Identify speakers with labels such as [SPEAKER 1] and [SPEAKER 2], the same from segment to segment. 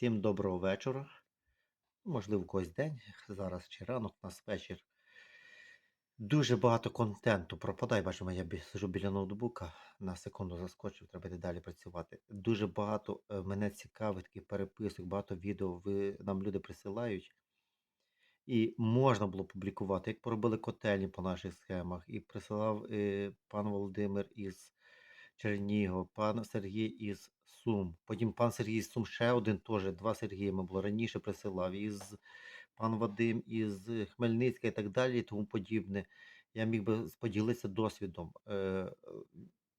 [SPEAKER 1] Всім доброго вечора. Можливо, когось день, зараз чи ранок, у нас вечір. Дуже багато контенту пропадає. Бачимо, я сижу біля ноутбука. На секунду заскочив, треба йти далі працювати. Дуже багато е, мене цікавить таких переписок, багато відео ви, нам люди присилають. І можна було публікувати, як поробили котельні по наших схемах. І присилав е, пан Володимир із Чернігова, пан Сергій із Сум. Потім пан Сергій із Сум ще один теж, два Сергії ми було раніше присилав. Із пан Вадим із Хмельницька і так далі, і тому подібне. Я міг би поділитися досвідом. Е,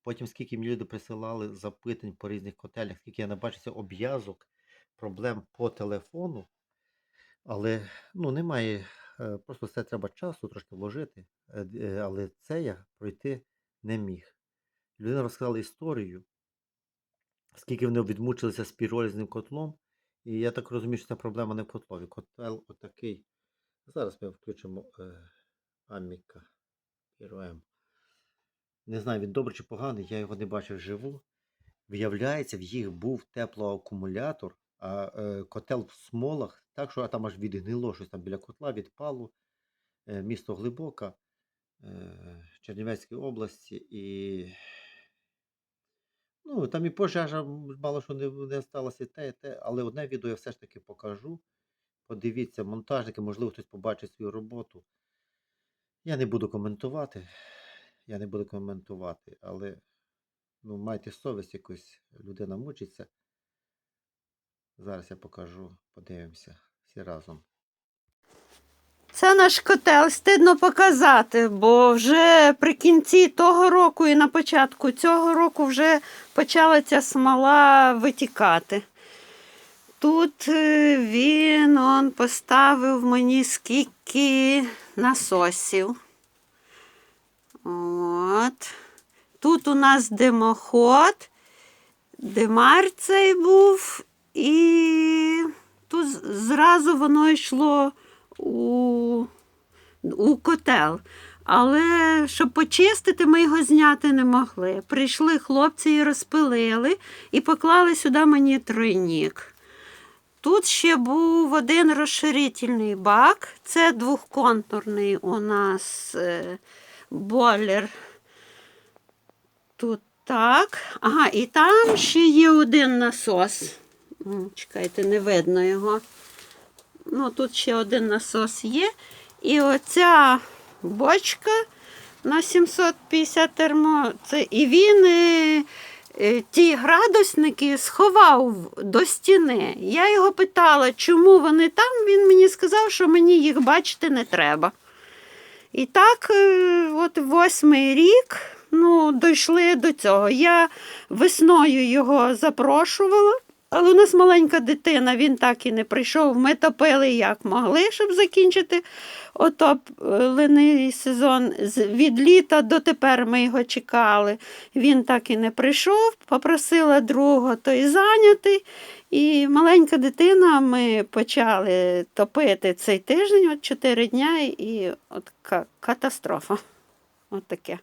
[SPEAKER 1] Потім, скільки мені люди присилали запитань по різних котельнях, скільки я набачився обв'язок, проблем по телефону. Але ну, немає, е, просто це треба часу трошки вложити. е, Але це я пройти не міг. Людина розказала історію, скільки вони відмучилися з піролізним котлом. І я так розумію, що ця проблема не в котлові. Котел отакий. Зараз ми включимо е, Аміка М. Не знаю, він добрий чи поганий, я його не бачив вживу. Виявляється, в їх був теплоакумулятор, а е, котел в смолах, так що а там аж відгнило щось там біля котла, відпало. Е, місто Глибока е, Чернівецької області. І ну, там і пожежа мало що не, не сталося, те, і те. Але одне відео я все ж таки покажу. Подивіться, монтажники, можливо, хтось побачить свою роботу. Я не буду коментувати. Я не буду коментувати, але ну, майте совість якось, людина мучиться. Зараз я покажу, подивимося всі разом.
[SPEAKER 2] Це наш котел, стидно показати, бо вже при кінці того року і на початку цього року вже почала ця смола витікати. Тут е, він он поставив мені скільки насосів. От. Тут у нас димоход, димар цей був, і тут зразу воно йшло у, у котел. Але щоб почистити, ми його зняти не могли. Прийшли хлопці і розпилили, і поклали сюди мені тройнік. Тут ще був один розширительний бак. Це двохконтурний у нас е, бойлер. Тут так. Ага, і там ще є один насос. Чекайте, не видно його. Ну, тут ще один насос є. І оця бочка на 750 термо. Це, і він е, е, ті градусники сховав до стіни. Я його питала, чому вони там. Він мені сказав, що мені їх бачити не треба. І так, е, от восьмий рік ну, дійшли до цього. Я весною його запрошувала, але у нас маленька дитина, він так і не прийшов. Ми топили як могли, щоб закінчити отоплений сезон. Від літа до тепер ми його чекали. Він так і не прийшов, попросила другого, той зайнятий. І маленька дитина, ми почали топити цей тиждень, от 4 дня, і от катастрофа. От таке.